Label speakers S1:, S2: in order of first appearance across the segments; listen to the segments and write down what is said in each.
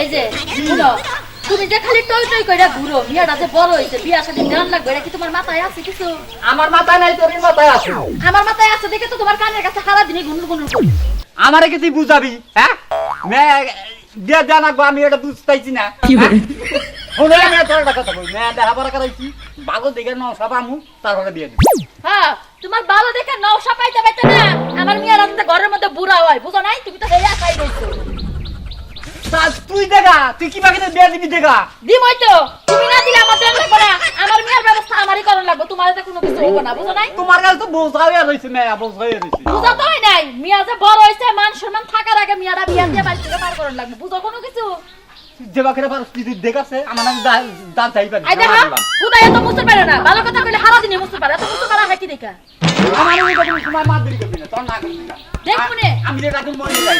S1: এই যে শুনো তুমি যে খালি টই টই কইরা ঘুরো বিয়াটা যে বড় হইছে বিয়া শাদী দেওয়ার লাগবে এটা কি তোমার মাথায় আছে কিছু?
S2: আমার মাথায় নাই তোর মাথায় আছে।
S1: আমার মাথায় আছে দেখে তো তোমার কানের কাছে সারা দিনই গুনুর গুনুর
S2: আমারে কি তুই বুঝাবি হ্যাঁ? মে দিয়ে আগো আমি এটা বুঝতেছি না শুনে আমি তোর একটা কথা বলি। মে দেখা পড়া করাইছি ভালো দেখে ন সব আমু তারপরে বিয়ে
S1: হ্যাঁ তোমার ভালো দেখে নৌসা পাইতে পাইতে না। আমার মিয়া রাতে ঘরের মধ্যে বুড়া হয় বুঝো নাই? তুমি তো হেয়া খাই রইছো
S2: তা তুই দেখা তুই কি বাকি বিয়ে দিবি দেখা?
S1: দিমই তো তুমি না দিলে আমার দেন লাগবে আমার মিয়ার ব্যবস্থা আমারই করার লাগবে তোমার তো কোনো কিছু হব না বুঝো নাই?
S2: তোমার কাছে তো বোঝা হয়ে রয়েছে মেয়া বোঝা হয়ে রয়েছে
S1: বুঝা তো হয় নাই? মিয়া যে বড় হইছে মান সম্মান থাকার আগে মিয়ারা বিয়া দিয়ে বাড়ি থেকে পার করার লাগবে বুঝো কোনো কিছু?
S2: যে বাকিরা পারস তুই দেখাছে আমার নাম দাঁত যাই পারি
S1: আই দেখা হুদা এত মুছতে পারে না। ভালো কথা কইলে হারা দিনে মুছতে পারে এত মুছতে পারা হয় কি দেখা?
S2: আমার ওই কথা সময় মার দেরি করবি না তোর না। না
S1: দেখব
S2: আমি যেটা তুমি মরে যাই।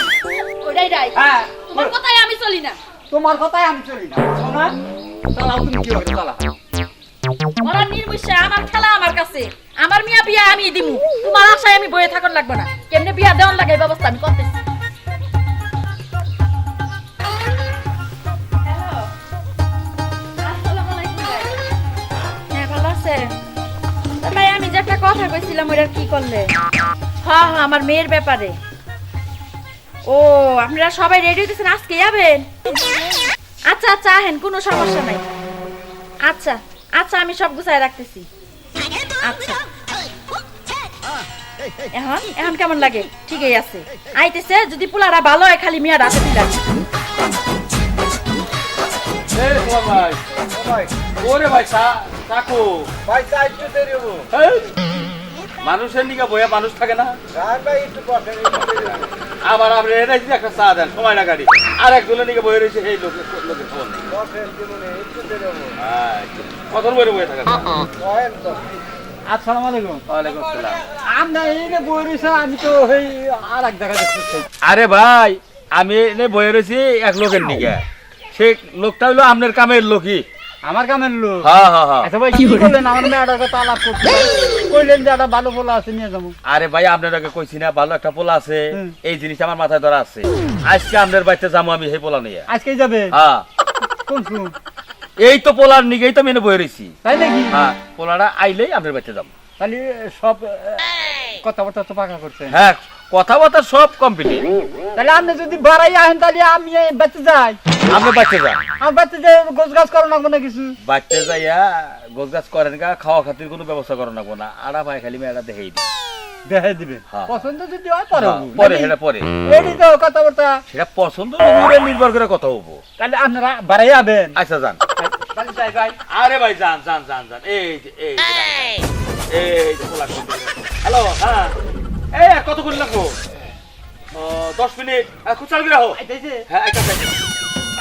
S1: ওইটাই রাই
S2: হ্যাঁ।
S1: তোমার কথাই আমি চলি না।
S2: তোমার কথাই আমি চলি না। শোনা চালাও তুমি কি হবে চালা?
S1: ওরা নির্বিষে আমার খেলা আমার কাছে। আমার মিয়া বিয়া আমি দিমু। তোমার আশায় আমি বয়ে থাকার লাগবে না। কেমনে বিয়া দেওয়ার লাগে এই ব্যবস্থা আমি করতেছি। হ্যাঁ ভালো আছে। তা ভাই আমি যে একটা কথা কইছিলাম ওটার কি করলে? হ্যাঁ হ্যাঁ আমার মেয়ের ব্যাপারে। ও আপনারা সবাই রেডি হইতেছেন? আজকে যাবেন? আচ্ছা আচ্ছা আহেন কোনো সমস্যা নাই। আচ্ছা আচ্ছা আমি সব গুছায় রাখতেছি। আচ্ছা। এখন এখন কেমন লাগে? ঠিকই আছে। আইতেছে যদি পোলারা ভালো হয় খালি মিয়া রাতে
S3: এই, মানুষের নিকে বইয়া মানুষ থাকে না।
S4: ভাই একটু
S3: আবার আপনি এনে যদি একটা চা দেন সময় না গাড়ি আর এক একজনের নিকে বয়ে রয়েছে সেই লোকের লোকের খবর নেই। বইরে বয়ে থাকেন।
S2: আসসালামু আলাইকুম।
S3: ওয়ালাইকুম আসসালাম
S2: আমরা এই যে বই রয়েছে আমি তো এই আর এক জায়গায়
S3: আরে ভাই আমি এনে বয়ে রয়েছি এক লোকের নিকে। সে লোকটা হলো আপনার কামের লোকই।
S2: আমার কামের লোক?
S3: হ্যাঁ হ্যাঁ হ্যাঁ।
S2: আচ্ছা ভাই কি করলেন আমার মেয়েটার কথা আলাপ করতে কইলেন যে একটা ভালো বলা আছে নিয়ে যাব।
S3: আরে ভাই আপনাকে কইছি না ভালো একটা পোলা আছে এই জিনিস আমার মাথায় ধরা আছে। আজকে আপনার বাড়িতে যাব আমি সেই পোলা নিয়ে।
S2: আজকে যাবে?
S3: হ্যাঁ।
S2: কোন
S3: এই তো পোলার নিগেই তো মেনে বয়ে রয়েছি
S2: তাই নাকি?
S3: হ্যাঁ পোলাটা আইলেই আপনার বাড়িতে যাব।
S2: তাহলে সব কথাবার্তা তো পাকা করছে।
S3: হ্যাঁ কথাবার্তা সব কমপ্লিট
S2: তাহলে আপনি যদি বাড়াই আহেন তাহলে আমি বেঁচে যাই
S3: আপনি বাচ্চা যান
S2: আমি বেঁচে যাই গোছ গাছ করো না কিছু
S3: বাচ্চা যাইয়া গোছ গাছ করেন গা খাওয়া খাতির কোনো ব্যবস্থা করেন না আড়া ভাই খালি মেয়েটা দেখেই দিই
S2: দেখাই দিবে
S3: হ্যাঁ।
S2: পছন্দ যদি হয় পরে
S3: পরে সেটা পরে
S2: এটি তো কথাবার্তা
S3: সেটা পছন্দ উপরে নির্ভর করে কথা হব
S2: তাহলে আপনারা বাড়াই আবেন
S3: আচ্ছা যান
S2: তাহলে যাই ভাই
S3: আরে ভাই যান যান যান যান এই এই এই হ্যালো হ্যাঁ এই আর কত করে লাগবো দশ মিনিট। খুব চালু রাখো
S2: আইতাইছে?
S3: হ্যাঁ আইতাছে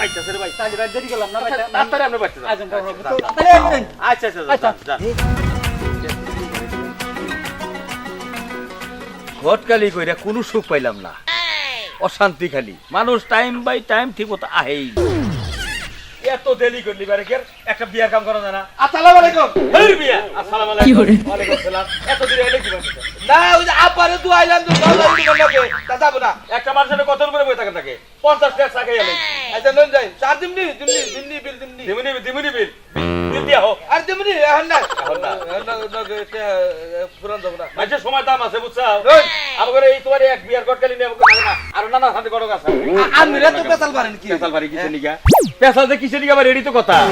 S3: আইতাছে রে ভাই।
S2: তাহলে ভাই দেরি করলাম না ভাই।
S3: তাড়াতাড়ি
S2: আচ্ছা।
S3: আচ্ছা আচ্ছা
S2: আচ্ছা।
S3: ঘটকালি কইরা কোনো সুখ পাইলাম না। অশান্তি খালি। মানুষ টাইম বাই টাইম ঠিক মতো আহেই এত দেরি করলি বারেকের একটা বিয়ার কাম করা জানা
S4: আসসালামু আলাইকুম।
S3: হেই বিয়া আসসালামু আলাইকুম। ওয়ালাইকুম আসসালাম। এত দেরি হলে কি
S4: না ওই যে আব্বারে দু আইলাম তো দশ দিন লাগে তা যাব না।
S3: একটা মানুষের কত করে বই থাকে থাকে 50 টাকা সাকাই আলাই
S4: আচ্ছা নন যাই। চার দিমনি দিমনি দিমনি বিল দিমনি
S3: দিমনি দিমনি বিল।
S4: আর এখন না।
S3: এখন না।
S4: পুরান যাব না
S3: সময় দাম আছে বুঝছাও এই। তোমার এক বিয়ার ঘটকালি নিয়ে আমাকে না। আর নানা গড়ক আছে।
S4: আ- আপনারা তো পেতাল পারেন কি
S3: নিগা? যে নিগা রেডি তো কথা।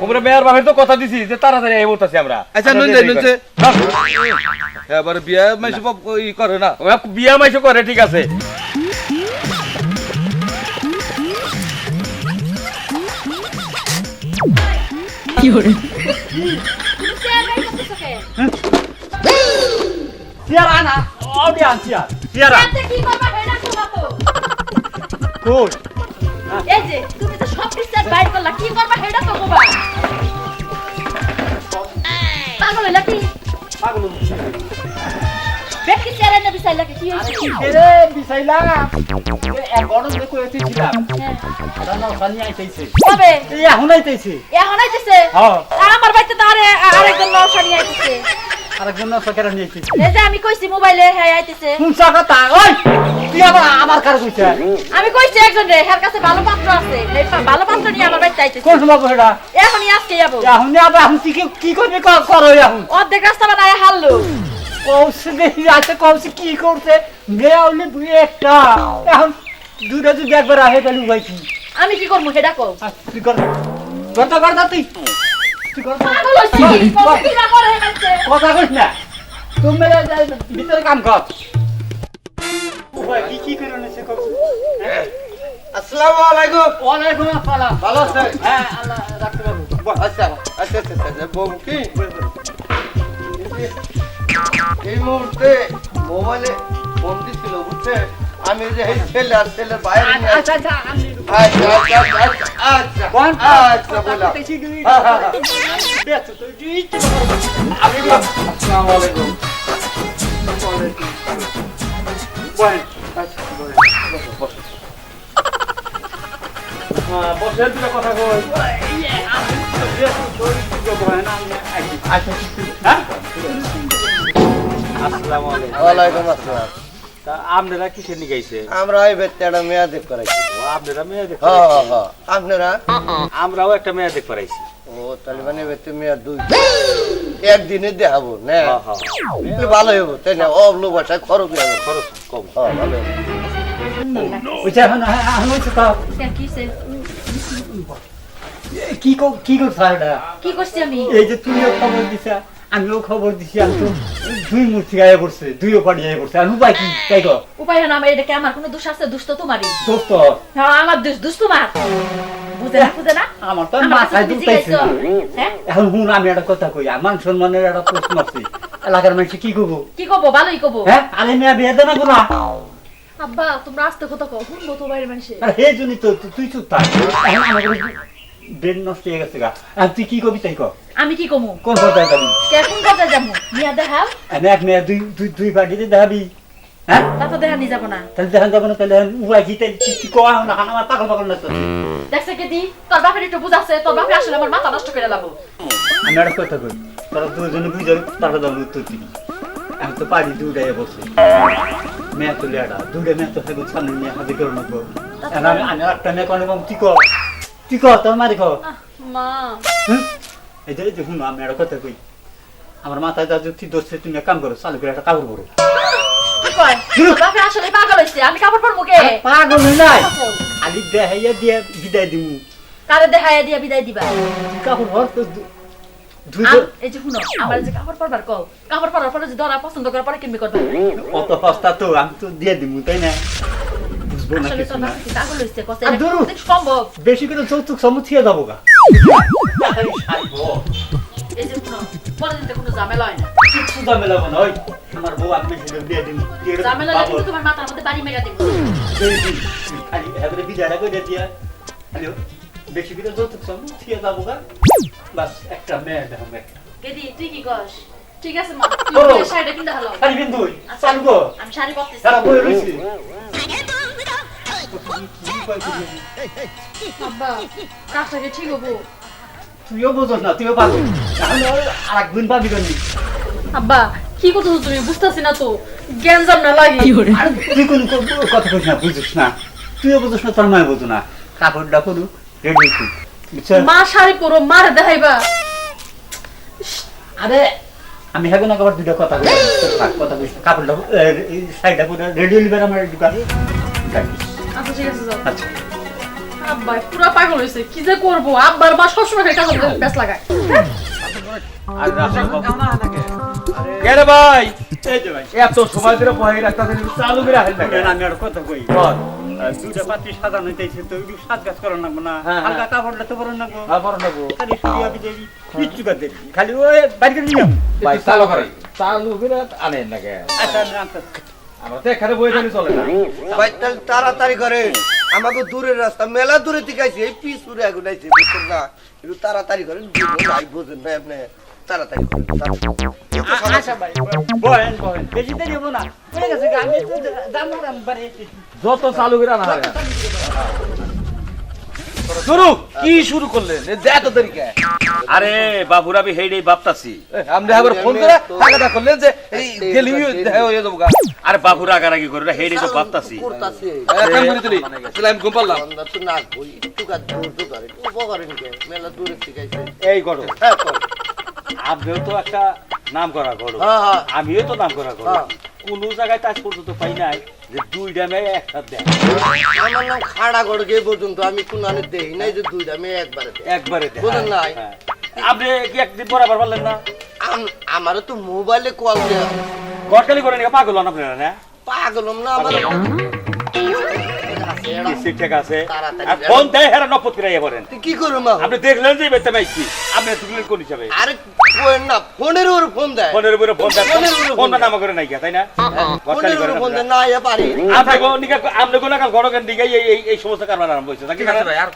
S3: তোমরা মেয়ের বাপের তো কথা দিছি যে তাড়াতাড়ি এই বলতাছি আমরা।
S4: আচ্ছা নন যাই নন যাই বিয়া মাইসে বাপ ই করে না।
S3: বিয়া মাইসো করে ঠিক আছে।
S2: আনা অডিয়ান চেয়ার চেয়ার আন
S1: রাতে কি করবা হেডা তো
S2: কই
S1: এই যে তুমি তো সব কিছু বাইর করলা কি করবা? আমার বাড়িতে তো আরেকজন নশা আইতেছে
S2: আরেকজন নষ্ট করে নিয়েছি
S1: এই যে আমি কইছি মোবাইলে হ্যাঁ আইতেছে
S2: কোন কথা? ওই তুই আবার আমার কার কইছে?
S1: আমি কইছি একজন রে হের কাছে ভালো পাত্র আছে। ভালো পাত্র নিয়ে আমার বাড়িতে আইতেছে
S2: কোন সময় এটা
S1: এখনই আজকে যাব।
S2: এখন আবার এখন কি- কি করবি করো এখন?
S1: অর্ধেক রাস্তা বানায় হারলো।
S2: কৌশে দেখি আছে কৌশে কি করছে? মেয়ে হলে দুই একটা। এখন দুটা যদি একবার আহে তাহলে উপায় কি
S1: আমি কি করব? সেটা কও
S2: তুই কর। কথা কর না তুই। তুই কর। কর।
S1: না করে।
S2: কথা কইস না। তুমি ভিতরে কাম কর। কি কি করে নিছে কর
S5: আসসালামু আলাইকুম।
S2: ওয়ালাইকুম আসসালাম।
S5: ভালো আছেন?
S2: হ্যাঁ আল্লাহ রাখতে পারব
S5: আচ্ছা আচ্ছা আচ্ছা আচ্ছা বউ কি? এই মুহূর্তে মোবাইলে বন্দি ছিল বুঝছে আমি যে এই ছেলে আর ছেলের বাইরে
S2: আচ্ছা আচ্ছা
S5: আচ্ছা আচ্ছা আচ্ছা আচ্ছা আচ্ছা হ্যাঁ, হ্যাঁ, হ্যাঁ। আচ্ছা।
S3: হ্যাঁ, দুটা কথা কই
S5: আচ্ছা
S2: হ্যাঁ
S3: আসসালামু আলাইকুম।
S5: ওয়ালাইকুম আসসালাম।
S3: তা আপনারা কিসের নিয়ে গাইছে
S5: আমরা এই বেত্তাটা মেয়া দেখ করাইছি
S3: আপনারা মেয়ে দেখ
S5: হ্যাঁ হ্যাঁ হ্যাঁ আপনারা?
S3: আমরাও একটা মেয়ে দেখ পারাইছি
S5: ও তাহলে মানে বেত্তে মেয়া দুই একদিনে দেখাবো না? তাহলে ভালো হইব তাই না? অবলো বাসায় খরচ হবে
S3: খরচ কম।
S5: ভালো হইব।
S2: ওইটা এখন এখন হচ্ছে তো
S1: কেন, কিসে?
S2: কি কি করছ
S1: কি করছি আমি?
S2: এই যে তুমিও খবর দিছা। আমিও খবর দিছি আমি তো দুই মূর্তি গায়ে পড়ছে দুইও পাড়ি গায়ে পড়ছে। আর উপায় কি? তাই কর।
S1: উপায় না আমার এটাকে আমার কোনো দোষ আছে? দোষ তো তোমারই।
S2: দোস্ত
S1: হ্যাঁ আমার দোষ দোষ তোমার। বুঝে না বুঝে না?
S2: আমার তো মাথায় দুটাইছে
S1: হ্যাঁ?
S2: এখন শুন আমি একটা কথা কই আমার সম্মানের একটা প্রশ্ন আছে। এলাকার মানুষ কি করব
S1: কি করব ভালোই করব
S2: হ্যাঁ আরে মেয়া বিয়ে দেনা না
S1: আব্বা তোমরা আসতে কথা কও শুনব তো বাইরের মানুষে।
S2: আর হে তো তুই চুপ থাক। এখন আমাকে ব্রেন নষ্ট হয়ে গেছে গা। আর তুই কি কবি তাই কর
S1: আমি কি কমু?
S2: কোন কথায় যাবি
S1: কোন কথা যাব নিয়া দেখাও।
S2: এনে এক মেয়ে দুই দুই দুই পার্টিতে দেখাবি। হ্যাঁ?
S1: তা তো দেখা নিয়ে যাব না।
S2: তাহলে দেখা যাব না তাহলে উপায় কি তাই? কি- কি কোয়া না আমার পাগল পাগল না তো।
S1: দেখছে কে দি? তোর বাপের একটু বুঝাচ্ছে তোর বাপে আসলে আমার মাথা নষ্ট করে লাবো
S2: আমি কথা কই তোরা দুজনে বুঝে তারপর যাব উত্তর দিবি। আমি তো পারি দুটাই বসে মেয়ে তো লেডা দুটা মেয়ে তো সামনে নিয়ে হাতে করে নেব আমি আমি একটা মেয়ে কোনো কি? কর কি কর তোর মারি কর।
S1: মা?
S2: এই যে এই আমি একটা কথা কই। আমার মাথায় যা যুক্তি দোষে তুমি এক কাম করো চালু করে একটা কাপড় পরো।
S1: আসলে পাগল হইছে আমি কাপড় পরবো কে?
S2: পাগল হই নাই। আলি দেখাইয়া দিয়ে বিদায় দিমু।
S1: কারে দেখাইয়া দিয়া বিদায় দিবা?
S2: কাপড় পর তো
S1: এই যে শুনো আমার যে কাপড় পরবার কও কাপড় পরার পরে যদি ধরা পছন্দ করার পরে কিনবি করবে?
S2: অত সস্তা তো আমি তো দিয়ে দিমু তাই না? বুঝব না কিছু না।
S1: সম্ভব?
S2: বেশি করে যৌতুক সমুখ ছিয়ে যাব গা।
S1: ঝামেলা হয় না।
S2: কিচ্ছু ঝামেলা হবে না আমার বউ আমি সেটা দিয়ে দিন
S1: ঝামেলা লাগলে তোমার মাথার মধ্যে বাড়ি মেরা দিব।
S2: খালি এবারে বিদায়টা করে দিয়া। খালি বেশি করে যৌতুক সমুখ যাব গা। বাস একটা মেয়ে দেখাম একটা
S1: কেদি তুই কি কস? ঠিক আছে মা তুই শাড়িটা কিনতে হলো
S2: খালি বিন্দু চালু
S1: আমি শাড়ি পরতেছি।
S2: সারা বই রয়েছে।
S1: আব্বা কাজটাকে ঠিক হব?
S2: তুইও বোঝস না তুইও পাবি তাহলে আর একদিন পাবি কেন?
S1: আব্বা কি করতেছো তুমি? বুঝতেছি না তো। জ্ঞান না লাগে।
S2: আর তুই কোন কথা কইস না বুঝিস না। তুইও বুঝিস না তোর মায় বোঝো না। কাপড়টা করু রেডি কর
S1: মা শাড়ি পরো মার দেখাইবা।
S2: আরে আমি হেগো না আবার দুটা কথা কই কথা কইস না। কাপড়টা এ, এই সাইডটা করে রেডি হইবে আমার দোকান
S1: আচ্ছা ঠিক আছে যাও
S2: আচ্ছা
S1: আব্বা পুরো পাগল হয়েছে কি যে করব আব্বার মা সবসময় কাজ ব্যাস লাগায়
S3: আর রাশেদ বাবু কে রে ভাই
S2: এই যে ভাই
S3: এত সময় ধরে বহে রাখতে চালু করে আসেন না কেন?
S2: আমি আর কথা কই
S3: বল।
S2: দুটা পাতি সাজানো হইতেছে তো একটু সাজ কাজ করার লাগবো না
S3: হ্যাঁ, হ্যাঁ।
S2: হালকা কাপড়টা তো লাগবো
S3: হ্যাঁ, বড় নেব।
S2: খালি কিচ্ছু দিবি। খালি ওই নিলাম
S3: ভাই, চালু করে। চালু করে আনেন না কেন?
S2: আচ্ছা।
S3: আমরা তো এখানে বই থাকি চলে না।
S5: ভাই তাহলে তাড়াতাড়ি করেন। আমাকে দূরের রাস্তা মেলা দূরে থেকে আইছি এই পিস পুরে আগুন আইছে বুঝছেন না? একটু তাড়াতাড়ি করেন ভাই বুঝেন না আপনি তাড়াতাড়ি করেন তাড়াতাড়ি।
S2: আ- ভাই বলেন বলেন। বেশি দেরি হব না। গেছে গা, আমি তো জানব না বাড়ি।
S3: যত চালু করে আনা হয়।
S4: শুরু কি শুরু করলেন? এত দেরি
S3: আরে বাবুর আমি হেইডেই
S4: আপনি আবার ফোন করে টাকাটা করলেন যে এই গেলি হয়ে যাব গা
S3: আরে বাবুর আগারাগি করে হেইডেই তো ভাবতাছি।
S5: করতাছে।
S4: কাম করে তাহলে আমি ঘুম পারলাম।
S5: তো একটু কাজ ধৈর্য ধরে একটু উপকারেন কে মেলা দূরে শিখাইছে।
S3: এই করো।
S5: হ্যাঁ
S3: আপনিও তো একটা নাম করা। করো
S5: হ্যাঁ হ্যাঁ।
S3: আমিও তো নাম করা করো।
S5: হ্যাঁ।
S3: কোন জায়গায় কাজ পর্যন্ত পাই নাই যে দুই ডামে একসাথে দেয়।
S5: আমার নাম খাড়া গড় গে পর্যন্ত আমি কোন আনে দেই নাই যে দুইটা আমি একবারে দেয়
S3: একবারে দেয়।
S5: বুঝেন নাই?
S3: হ্যাঁ। আপনি কি একদিন বরাবর পারলেন না?
S5: আম- আমারও তো মোবাইলে কল দেয়
S3: গটকালি করে নিয়ে পাগল হন আপনারা না?
S5: পাগল না আমার
S3: ঠিক ঠিক আছে? আর ফোন দেয় হেরা নপত করে বলেন।
S5: কি করো মা
S3: আপনি দেখলেন যে বেতে মাইছি। আপনি কোন হিসাবে?
S5: আরে না ফোনের উপর ফোন দেয়।
S3: ফোনের উপরে ফোন দেয়।
S5: ফোন
S3: ফোনটা
S5: দেয়।
S3: করে নাই তাই না?
S5: ফোনের
S3: করে
S5: উপর ফোন দেয় না ইয়া পারি।
S3: আপনি গো নিকা আপনি কোন কাল গড়কেন দিকে এই এই সমস্ত কারবার আরম্ভ হইছে নাকি
S4: ভাই আর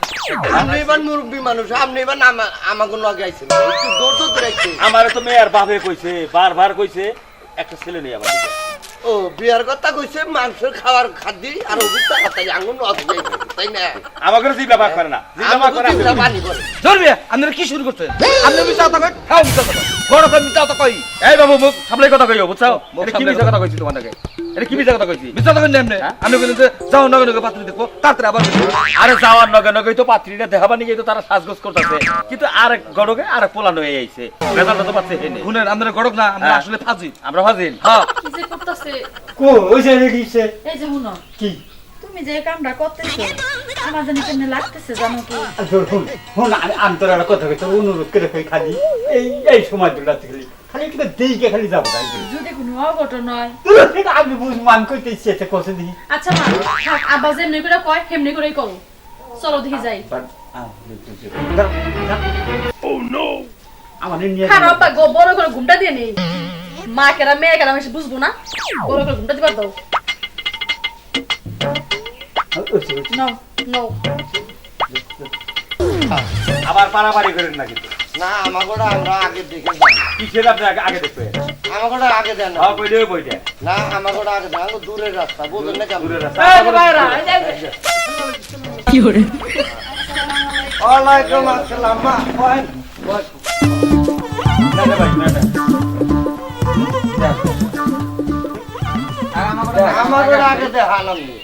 S5: আপনি এবার মুরব্বী মানুষ আপনি এবার আমা- আমাকে লগে আইছেন। একটু দৌড় দৌড় রাখছে
S3: আমারে তো মেয়ের বাপে কইছে বারবার কইছে একটা ছেলে নেই আমার।
S5: ও বিয়ার কথা কইছে মাংসের খাওয়ার খাদ্য আর অভিজ্ঞতা তাড়াতাড়ি আঙুল নষ্ট তাই না?
S3: আমাকে জিবলা ভাগ করে না জিবলা ভাগ করে
S5: জিভটা পানি করে।
S4: ধরবি আপনারা কি শুরু করছেন? আপনি মিছা কথা কই খাও মিছা কথা। বড় করে মিছা কথা কই।
S3: এই বাবু মুখ সামলাই কথা কইও বুঝছ? এটা কি মিছা কথা কইছি তোমাকে এটা কি মিছা কথা কইছি?
S4: মিছা কথা কই এমনি? আপনি যে যাও নগে নগে পাত্র দেখব তাড়াতাড়ি আবার
S3: আরে যাওয়ার নগে নগে তো পাত্রীটা দেখাবা নিয়ে তো তারা সাজগোজ করতেছে। কিন্তু আর এক গড়কে আর এক পোলানো হয়ে আইছে। রেজাল্টটা তো পাচ্ছে হেনে
S4: শুনেন আপনারা গড়ক না আমরা
S3: হ্যাঁ।
S4: আসলে ফাজি
S3: আমরা ফাজিল।
S4: হ্যাঁ।
S1: কি যে করতেছে?
S2: কো ওই যে রেডিছে
S1: এই যে শুনো।
S2: কি?
S1: তুমি যে কামটা করতেছো আমার জানি কেমনে লাগতেছে জানো কি?
S2: আর তোর ফোন ফোন আমি আমি তোর একটা কথা কইতে অনুরোধ করে খালি। এই এই সময় দুটা খালি। একটু দেইকে খালি যাব
S1: যদি অঘটন হয়
S2: আমি কইতে ইচ্ছে
S1: আচ্ছা মা থাক আব্বা যেমনি করে কয় সেমনি করেই করো। চলো দেখি যাই।
S2: বাট আমাদের নিয়ে
S1: খারাপ আব্বা গো বড় করে ঘুমটা দিয়ে নেই মা কেরা মেয়ে কেরা আমি বুঝব না। বড় করে ঘুমটা দিবার দাও। নাও নাও।
S3: আবার পারাপারি করেন না কিন্তু
S5: না আমাকে আমরা আগে দেখে যাই
S3: কিসের আপনি আগে আগে দেখবে?
S5: আমাকে আগে দেন। না
S3: হ্যাঁ
S5: না আমাকে আগে দেন। দূরের রাস্তা না কেমন?
S3: দূরের রাস্তা।
S5: ওয়ালাইকুম আসসালাম মা বহেন
S3: না, না, ভাই, না, না।
S5: আগে দেখান আপনি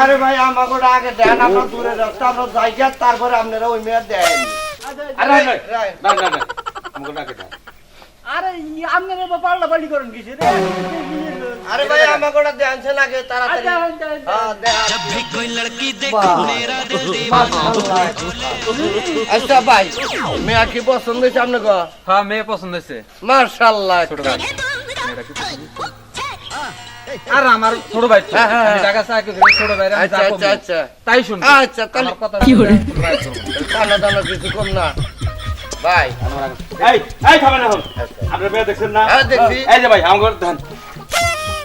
S5: আরে ভাই আমাকে আগে দেন আমরা দূরের রাস্তা আমরা যাই গিয়া, তারপরে আপনারা ওই মেয়ে দেন।
S3: আরে, না, না, না, আমাকে ডাকে দাও।
S2: আরে আপনারা পাল্লা পাল্লি করেন কিছু রে
S5: আগে
S4: আর আমার ছোট ভাই।
S5: হ্যাঁ, হ্যাঁ,
S4: আমি
S5: হ্যাঁ।
S4: ঢাকা চাকরি করি, ছোট ভাই
S5: আচ্ছা আচ্ছা আচ্ছা
S4: তাই শুনব
S5: আচ্ছা তাহলে
S4: কথা তো।
S5: কানা দানা কিছু কম না ভাই
S3: এই, এই, থামেন এখন। আপনার মেয়ে দেখছেন না?
S5: হ্যাঁ, দেখছি।
S3: এই যে ভাই, আমাকে দেন।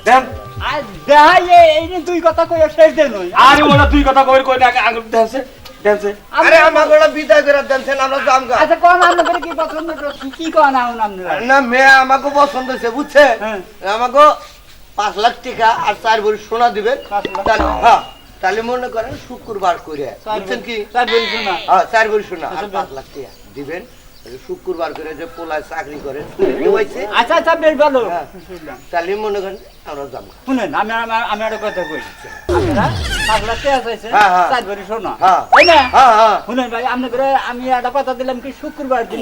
S3: দেন।
S2: আর দেখাই এই যে তুই কথা কই শেষ দেন
S3: আরে ওরা দুই কথা কই কই না, আঙুল দেনছে, দেনছে।
S5: আরে আমাকে বিদায় করে দেনছেন আমরা
S2: আচ্ছা কোন আপনাদের কি পছন্দ করছেন কি কোন আপনারা
S5: না মেয়ে আমাকে পছন্দ হয়েছে বুঝছে
S2: হ্যাঁ।
S5: আমাকে পাঁচ লাখ টাকা আর চার ভরি সোনা দিবেন তাহলে হ্যাঁ তাহলে মনে করেন শুক্রবার করে। বুঝছেন কি?
S2: স্যার বলছি না
S5: হ্যাঁ চার ভরি সোনা। আর
S2: আচ্ছা,
S5: পাঁচ লাখ টাকা দিবেন। শুক্রবার করে যে পোলায় চাকরি করে
S2: আচ্ছা আচ্ছা বেশ ভালো।
S5: হ্যাঁ। তাহলে মনে করেন আমরা যাব।
S2: শুনেন আমি আমি- একটা কথা কই। চার ভরি করে আমি একটা কথা দিলাম কি শুক্রবার দিন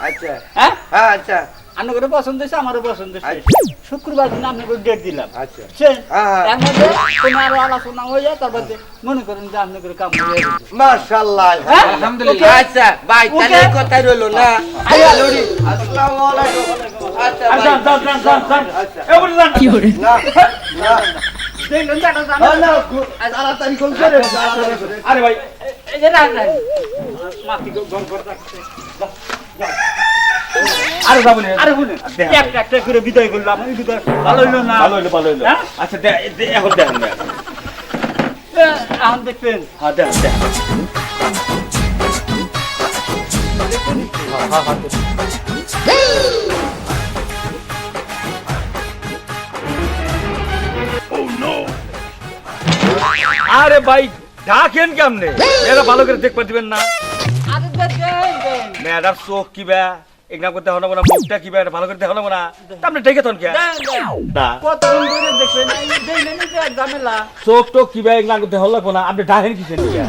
S5: আচ্ছা।
S2: হ্যাঁ
S5: আচ্ছা।
S2: আপনার পছন্দ হয়েছে আমারও পছন্দ হয়েছে
S5: আচ্ছা।
S2: শুক্রবার দিন আপনাকে ডেট দিলাম
S5: আচ্ছা? হ্যাঁ, হ্যাঁ।
S2: এর মধ্যে কোনো আরও আলোচনা হয়ে যায় তারপর মনে করেন যে আপনি কাম হয়ে গেছে
S5: মাশাআল্লাহ
S2: হ্যাঁ?
S4: আলহামদুলিল্লাহ।
S5: আচ্ছা ভাই তাহলে। এই রইল না
S2: লড়ি।
S5: আসসালামু আলাইকুম আচ্ছা
S3: যান, যান।
S5: আচ্ছা।
S3: এই বলে যান।
S5: না না করে।
S3: আরে ভাই।
S2: মাটি রাখছে।
S3: আরে যাব না।
S2: আরে শুনেন,
S3: দেখেন।
S2: একটা একটা করে বিদায় করলাম এই বিদায় ভালো হইল না
S3: ভালো হইল, ভালো হইল।
S2: হ্যাঁ?
S3: আচ্ছা, দে- দে- এখন দেখেন
S2: এখন দেখবেন
S3: হ্যাঁ, দেখেন, দেখেন। আরে ভাই ডাকেন কেমনে মেয়েরা ভালো করে দেখতে দিবেন না মেয়েটার চোখ কিবা এগুলা করতে হলো না মুখটা কিবা এটা ভালো করে দেখো না আপনি ডেকে তন কে না।
S2: কতক্ষণ ধরে দেখবেন দেখলেন যে এক ঝামেলা।
S3: চোখ টোক কিবা এগুলা করতে হলো না? আপনি ডাকেন কিসের নিয়ে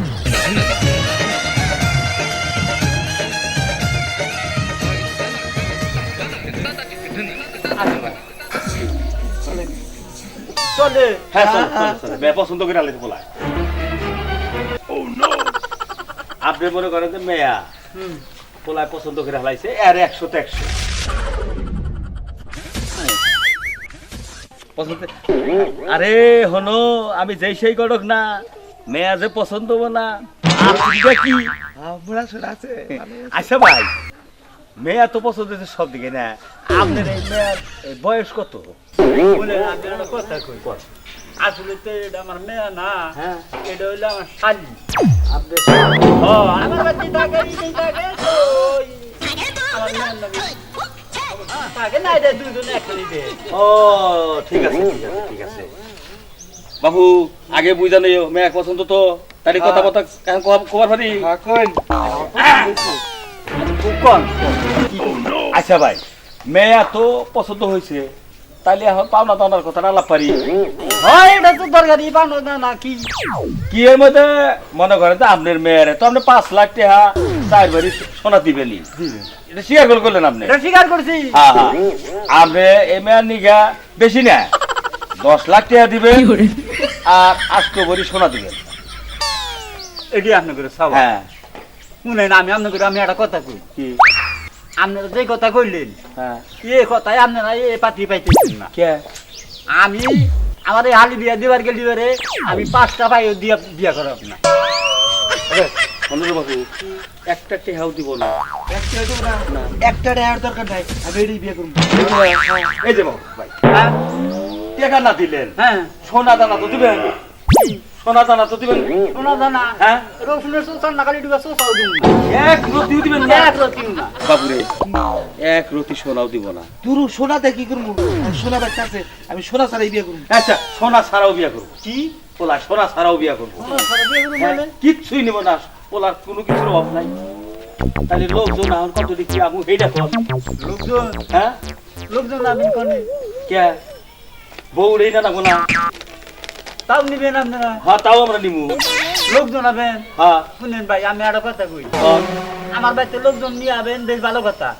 S2: চলে।
S3: হ্যাঁ চলে চলে চলে। মেয়ে করে আলাদা বলায় আপনি মনে করেন যে মেয়া। পোলায় পছন্দ করে হালাইছে আর একশো তো একশো। আরে হনো আমি যেই সেই গড়ক না মেয়া যে পছন্দ হব না আচ্ছা ভাই মেয়া তো পছন্দ হচ্ছে সব দিকে না আপনার এই মেয়ার বয়স কত?
S2: বলে একটা কথা কই আসলে তো এটা আমার মেয়ে না
S3: হ্যাঁ।
S2: এটা হইল আমার শালি। ও আমার বাচ্চা থাকে থাকে। তো আমার মেয়ের নামে থাকে না এটা দুজনে একসাথে দে
S3: ও ঠিক আছে ঠিক আছে ঠিক আছে। বাবু আগে বুঝা নেই মেয়ে পছন্দ তো? তারি কথা কথা কবার পারি আচ্ছা ভাই মেয়া তো পছন্দ হয়েছে তাইলে এখন পাওনা দাওনার কথা না লাভ পারি
S2: হয় এটা তো দরকারি বানো না না কি?
S3: কি এর মধ্যে? মনে করেন যে আপনার মেয়ের তো আপনি পাঁচ লাখ টাকা চার বাড়ি সোনা দিবেনি এটা গোল করলেন আপনি?
S2: এটা স্বীকার করছি।
S3: হ্যাঁ হ্যাঁ। আপনি এই মেয়ের নিগা বেশি না দশ লাখ টাকা দিবেন আর আটশো ভরি সোনা দিবেন।
S2: এটি আপনি করে সব
S3: হ্যাঁ।
S2: শুনেন আমি আপনি করে আমি একটা কথা কই।
S3: কি?
S2: আপনারা যে কথা কইলেন
S3: হ্যাঁ।
S2: এ কথাই আপনারা এ পাতি পাইতেছেন না।
S3: কে?
S2: আমি আমার এই হালি বিয়া দিবার গেলি বারে আমি পাঁচটা ভাই দিয়া বিয়া
S3: অনুর বাবু একটা টেহাও দিব না।
S5: একটা ড্রাইভার দরকার নাই আমি এটাই বিয়ে করব।
S3: এই যে বাবু ভাই।
S2: হ্যাঁ।
S3: টাকা না দিলেন
S2: হ্যাঁ।
S3: সোনা দানা তো দিবেন সোনা দানা তো দিবেন?
S2: শোনা জানা
S3: হ্যাঁ?
S2: রসুনের নাকালি ডুবা সুসাও দিব
S3: এক রতিও দিবেন না?
S2: এক রতিও না।
S3: বাবুরে এক রতি সোনাও দিব না।
S5: সোনাতে কি করব সোনা বাচ্চা আছে আমি সোনা ছাড়াই বিয়ে করব
S3: আচ্ছা সোনা ছাড়াও বিয়া করব। কি? পোলা সোনা ছাড়াও বিয়া করব। হ্যাঁ, কিচ্ছুই নেব না। পোলার কোনো কিছুর অভাব নাই। তাহলে লোকজন এখন কত দেখি আমু এইটা কর
S2: লোকজন?
S3: হ্যাঁ?
S2: লোকজন আমি কোনে।
S3: কে? বউ রেই না না
S2: তাও নিবেন আপনারা?
S3: হ্যাঁ তাও আমরা নিমু।
S2: লোকজন আবেন?
S3: হ্যাঁ।
S2: শুনেন ভাই আমি একটা কথা কই।
S3: হ্যাঁ।
S2: আমার বাড়িতে লোকজন নিয়ে আবেন বেশ ভালো কথা।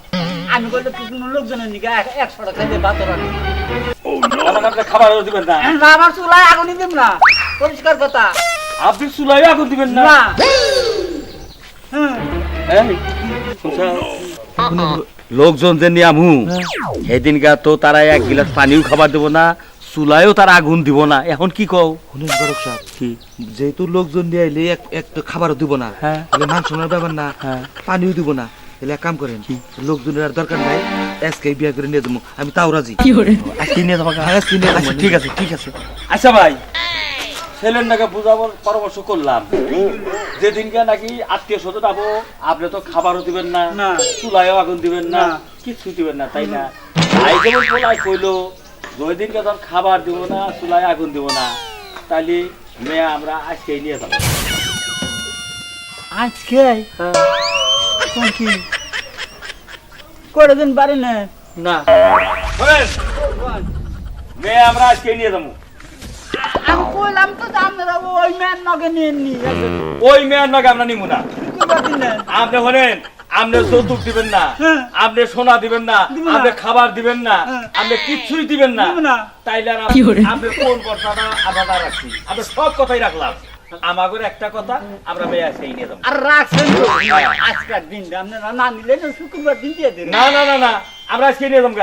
S2: আমি বললে কি কোনো লোকজনের নিকে এক- একশো টাকা দিয়ে ভাত রাখি
S3: খাবার দিবেন না।
S2: না আমার চুলায় আগুন দিব না। পরিষ্কার কথা।
S3: আপনি চুলাই আগুন দিবেন না।
S2: না?
S3: লোকজন যে নিয়ে আমু সেদিনকা তো তারা এক গিলাস পানিও খাবার দেবো না চুলাইও তারা আগুন দিব না। এখন কি কও?
S5: শুনুন বড়ক সাহেব
S3: কি?
S5: যেহেতু লোকজন দিয়ে এক এক খাবারও দিব না।
S3: হ্যাঁ।
S5: মান ব্যাপার না
S3: হ্যাঁ।
S5: পানিও দিব না। তাহলে এক কাম করেন লোকজনের আর দরকার নাই আজকে বিয়ে করে নিয়ে দেবো আমি তাও রাজি।
S3: আজকে নিয়ে যাব।
S5: হ্যাঁ, আজকে নিয়ে যাব।
S3: ঠিক আছে ঠিক আছে। আচ্ছা ভাই ছেলেটাকে বুঝাবার পরামর্শ করলাম। যেদিনকে নাকি আত্মীয় স্বজন আবো আপনি তো খাবারও দিবেন না
S2: না।
S3: চুলাইও আগুন দিবেন না। কিছু দিবেন না তাই না? তাই যেমন কইলো দুই দিনকে ধর খাবার দিব না চুলায় আগুন দিব না তাইলে মেয়ে আমরা আজকেই নিয়ে যাব।
S2: আজকে কোন কি? দিন পারি না।
S3: না মেয়ে আমরা আজকে নিয়ে যাব।
S2: আমি কইলাম তো আপনারা ওই ম্যান নগে নিয়ে নি
S3: ওই মেয়ের নাকি আমরা নিব না। আপনি হলেন আপনি যৌতুক দিবেন না।
S2: হ্যাঁ।
S3: আপনি সোনা দিবেন না। আপনি খাবার দিবেন না।
S2: হ্যাঁ।
S3: আপনি কিচ্ছুই দিবেন না। তাইলে আপনি কোন কথাটা আমরা রাখছি আমরা সব কথাই রাখলাম। আমাদের একটা কথা আমরা মেয়ে সেই নিয়ে যাব।
S2: আর রাখছেন তো। আজকের দিন আপনারা না নিলে না শুক্রবার দিন দিয়ে দেন
S3: না না না না। আমরা আজকে নিয়ে যাব।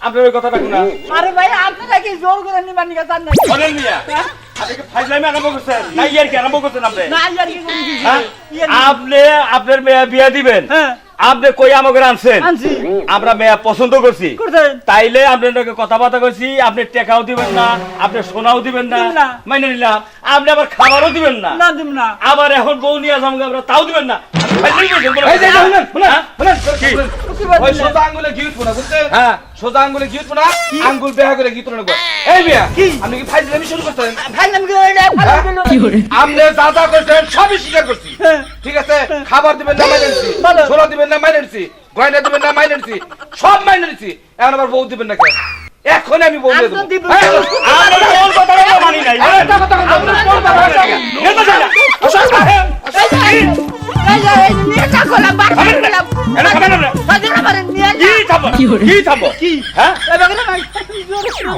S3: আপনার ওই কথা রাখুন না।
S2: আরে ভাই আপনারা কি জোর করে নিবার নিকা? জান না।
S3: বলেন মিয়া। আপনি? না
S2: না
S3: হ্যাঁ? আপনার মেয়ে বিয়ে দিবেন।
S2: হ্যাঁ।
S3: আপনি কই আমাকে আনছেন আমরা মেয়ে পছন্দ করছি। তাইলে আপনাকে কথাবার্তা করছি আপনি টাকাও দিবেন না আপনি সোনাও দিবেন না। মাইনে নিলাম। আপনি আবার খাবারও দিবেন না।
S2: না না।
S3: আবার এখন বউ নিয়ে যাব আমরা তাও দিবেন না। হ্যাঁ?
S4: সোজা আঙ্গুলে ঘি উঠবো না বুঝতে?
S3: হ্যাঁ।
S4: সোজা আঙ্গুলে ঘি উঠবো না আঙ্গুল বেহা করে ঘি তুলে নেব। এই মিয়া আপনি কি ফাইজলামি শুরু করতেন আপনি যা যা করছেন সবই স্বীকার করছি। ঠিক আছে? খাবার দিবেন না মাইনে নিছি।
S2: বলো।
S4: দিবেন না মাইনে নিছি। গয়না দিবেন না মাইনে নিছি। সব মাইনে নিছি। এখন আবার বউ দিবেন না কেন? এখন আমি বউ দিয়ে
S2: দিব।
S4: হ্যাঁ,
S6: মানি নাই। না।
S3: না। না।
S2: না।
S3: কি
S2: যা।
S3: কি থামবো কি হ্যাঁ?
S2: বাগানে নাই, জোরে শুনুন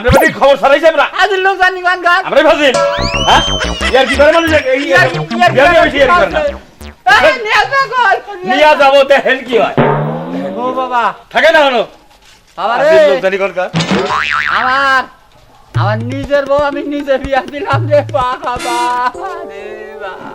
S3: আমরা আমরা বাড়ি খবর ছাড়াইছি আমরা।
S2: আজের লোক জানি গান গান।
S3: আমরাই ফাজিল হ্যাঁ? ইয়ার কি করে মানুষ? এই ইয়ার কি বেশি ইয়ার করে না। নিয়ে যাব দেখেন কি হয়।
S2: ও বাবা,
S3: থাকে না হলো
S2: বাবা
S3: আজকে
S2: রে,
S3: লোক জানি কোনকার
S2: আমার আমার নিজের বউ আমি নিজে বিয়া দিলাম রে বাবা। রে বাবা।